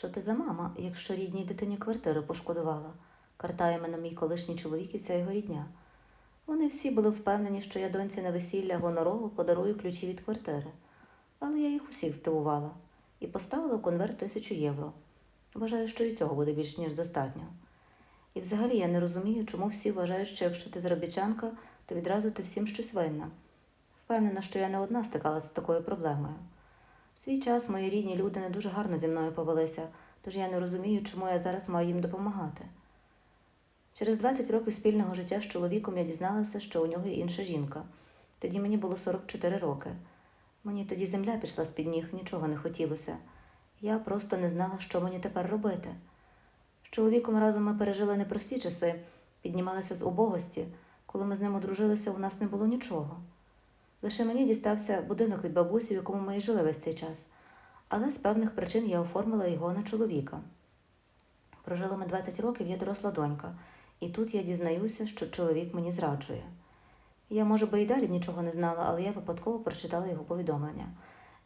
Що ти за мама, якщо рідній дитині квартиру пошкодувала? картає мене мій колишній чоловік і вся його рідня. Вони всі були впевнені, що я доньці на весілля гонорово подарую ключі від квартири. Але я їх усіх здивувала і поставила в конверт тисячу євро. Вважаю, що і цього буде більш ніж достатньо. І взагалі я не розумію, чому всі вважають, що якщо ти заробітчанка, то відразу ти всім щось винна. Впевнена, що я не одна стикалася з такою проблемою. Свій час мої рідні люди не дуже гарно зі мною повелися, тож я не розумію, чому я зараз маю їм допомагати. Через 20 років спільного життя з чоловіком я дізналася, що у нього є інша жінка. Тоді мені було 44 роки. Мені тоді земля пішла з-під ніг, нічого не хотілося. Я просто не знала, що мені тепер робити. З чоловіком разом ми пережили непрості часи, піднімалися з убогості. Коли ми з ним одружилися, у нас не було нічого. Лише мені дістався будинок від бабусі, в якому ми і жили весь цей час, але з певних причин я оформила його на чоловіка. Прожили ми 20 років, є доросла донька, і тут я дізнаюся, що чоловік мені зраджує. Я, може би, і далі нічого не знала, але я випадково прочитала його повідомлення.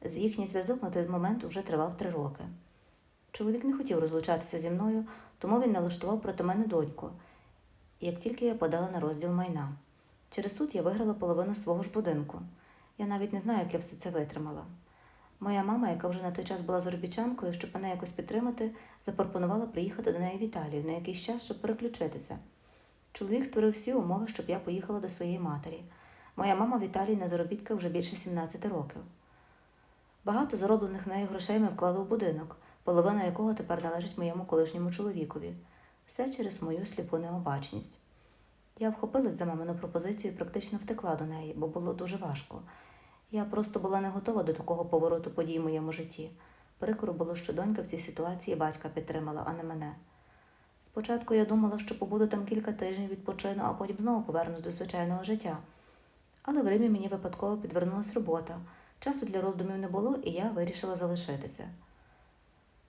З їхній зв'язок на той момент уже тривав три роки. Чоловік не хотів розлучатися зі мною, тому він налаштував проти мене доньку, як тільки я подала на розділ майна. Через суд я виграла половину свого ж будинку. Я навіть не знаю, як я все це витримала. Моя мама, яка вже на той час була заробітчанкою, щоб мене якось підтримати, запропонувала приїхати до неї в Італію на якийсь час, щоб переключитися. Чоловік створив всі умови, щоб я поїхала до своєї матері. Моя мама в Італії на заробітки вже більше 17 років. Багато зароблених нею грошей ми вклали у будинок, половина якого тепер належить моєму колишньому чоловікові. Все через мою сліпу необачність. Я вхопилась за мамину пропозицію і практично втекла до неї, бо було дуже важко. Я просто була не готова до такого повороту подій в моєму житті. Прикро було, що донька в цій ситуації батька підтримала, а не мене. Спочатку я думала, що побуду там кілька тижнів відпочину, а потім знову повернусь до звичайного життя. Але в Римі мені випадково підвернулась робота. Часу для роздумів не було, і я вирішила залишитися.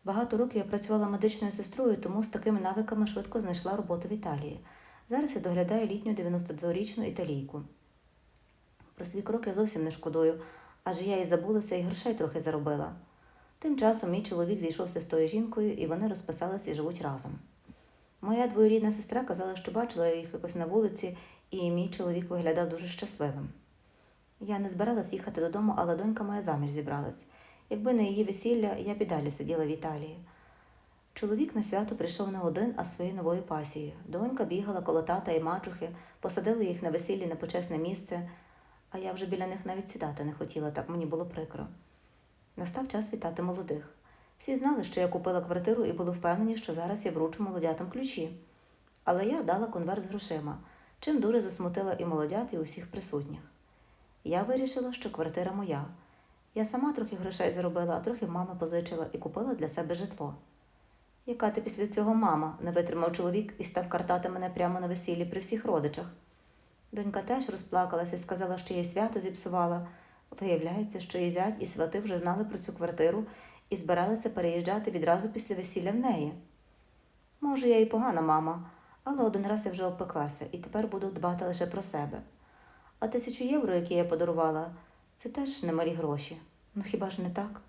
Багато років я працювала медичною сестрою, тому з такими навиками швидко знайшла роботу в Італії. Зараз я доглядаю літню 92-річну італійку. Про свій крок я зовсім не шкодую, адже я і забулася, і грошей трохи заробила. Тим часом мій чоловік зійшовся з тою жінкою, і вони розписались і живуть разом. Моя двоюрідна сестра казала, що бачила їх якось на вулиці, і мій чоловік виглядав дуже щасливим. Я не збиралась їхати додому, але донька моя заміж зібралась. Якби не її весілля, я б і далі сиділа в Італії. Чоловік на свято прийшов не один, а з своєю новою пасією. Донька бігала коло тата і мачухи, посадили їх на весіллі на почесне місце, а я вже біля них навіть сідати не хотіла, так мені було прикро. Настав час вітати молодих. Всі знали, що я купила квартиру і були впевнені, що зараз я вручу молодятам ключі. Але я дала конверт з грошима, чим дуже засмутила і молодят, і усіх присутніх. Я вирішила, що квартира моя. Я сама трохи грошей заробила, а трохи в мами позичила і купила для себе житло. Яка ти після цього мама? не витримав чоловік і став картати мене прямо на весіллі при всіх родичах. Донька теж розплакалася і сказала, що їй свято зіпсувала. Виявляється, що її зять і свати вже знали про цю квартиру і збиралися переїжджати відразу після весілля в неї. Може, я і погана мама, але один раз я вже обпеклася і тепер буду дбати лише про себе. А тисячу євро, які я подарувала, це теж немалі гроші. Ну хіба ж не так?